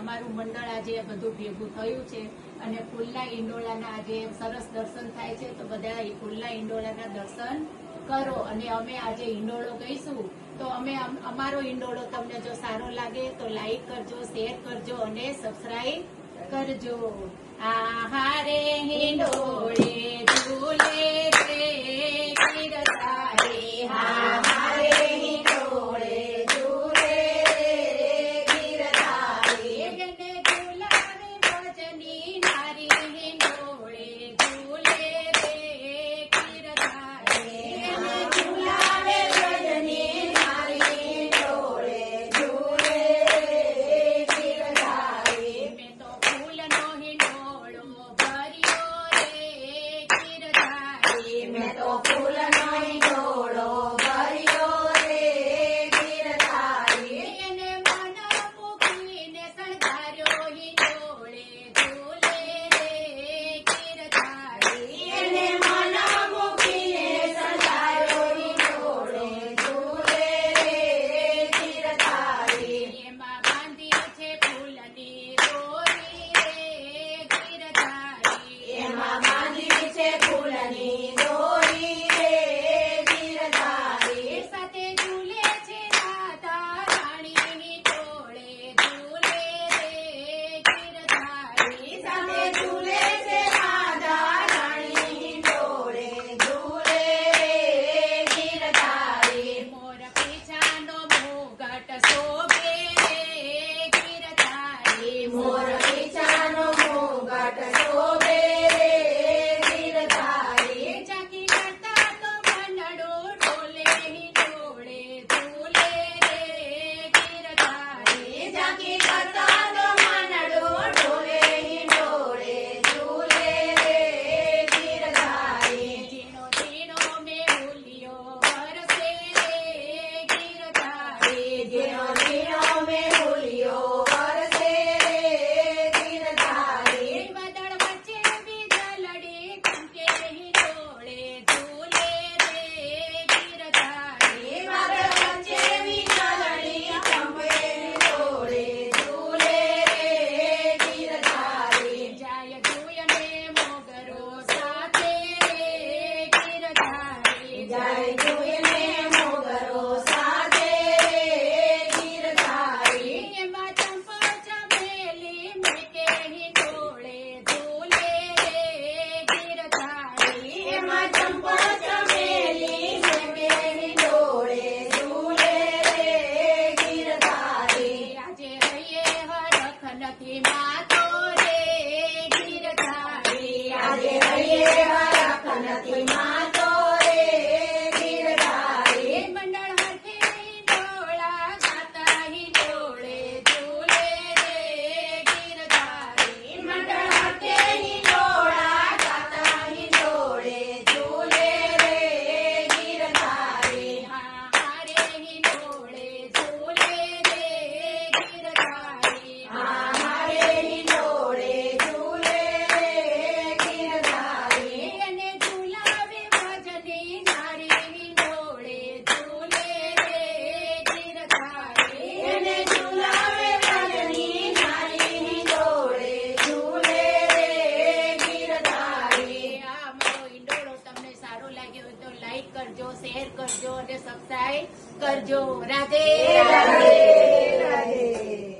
તમારું મંડળ આજે બધું ભેગું થયું છે અને ફૂલના ઈંડોળાના આજે સરસ દર્શન થાય છે તો બધા ફૂલના ઈંડોળાના દર્શન કરો અને અમે આજે ઈંડોળો કહીશું તો અમે અમારો ઈંડોળો તમને જો સારો લાગે તો લાઈક કરજો શેર કરજો અને સબસ્ક્રાઈબ કરજો. આ હારે હિંડો! Yet, oh, full and Yeah. કરજો શેર કરજો અને સબસ્ક્રાઈબ કરજો. રાધે રાધે. રાધે.